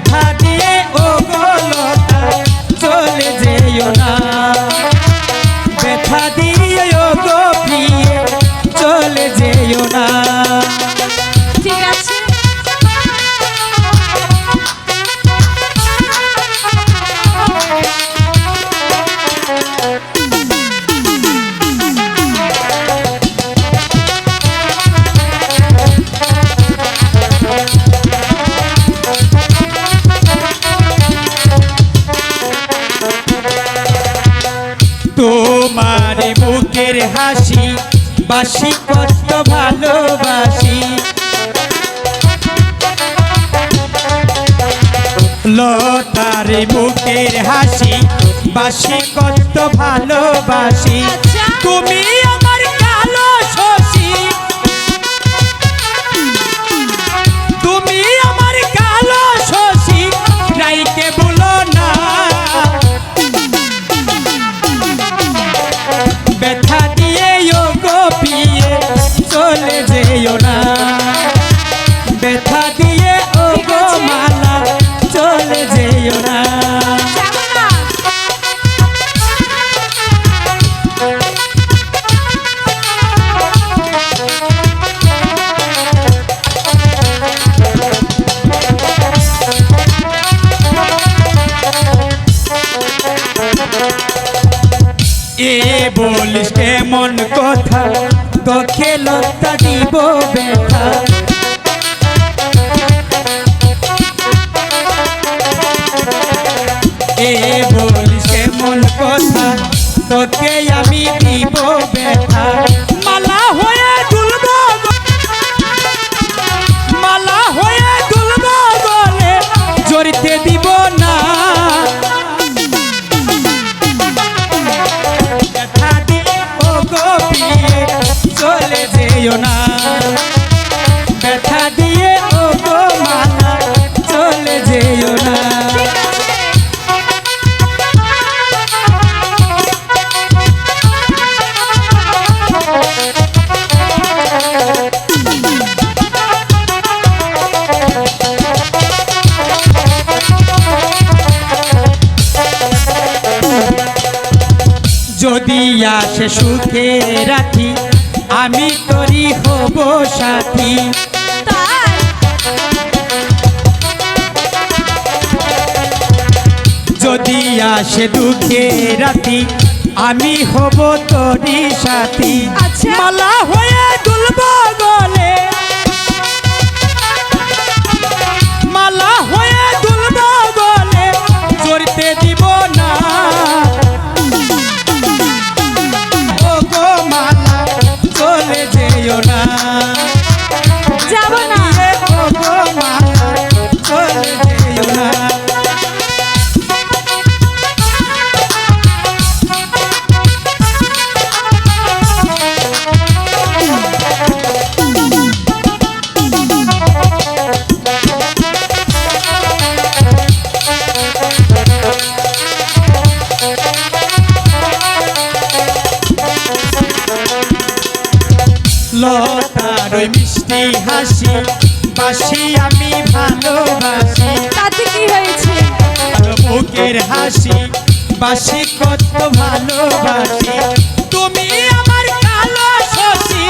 ব্যথা বাসি কত ভালোবাসি লতার বুকের হাসি বাসি কত ভালোবাসি আচ্ছা। তুমি দিয়ে ও গো। মালা, চলে যেও না এ বলিস কেমন কথা তোকে লতা দিব ব্যথা কথা তোকে আমি দিব ব্যথা। মালা হয়ে দুলব মালা হয়ে দুলব গলে, জড়িতে দিব না। চলে যেও না। যদি আসে সুখে রাখি আমি তরি হব সাথী যদি আসে দুঃখে রাতি আমি হব তরি সাথী আচ্ছা। মালা bravo, লতার ওই মিষ্টি হাসি বাসি আমি ভালোবাসি। তাতে কি হয়েছে? বুকের হাসি বাসি কত ভালোবাসি। তুমি আমার কালো শশী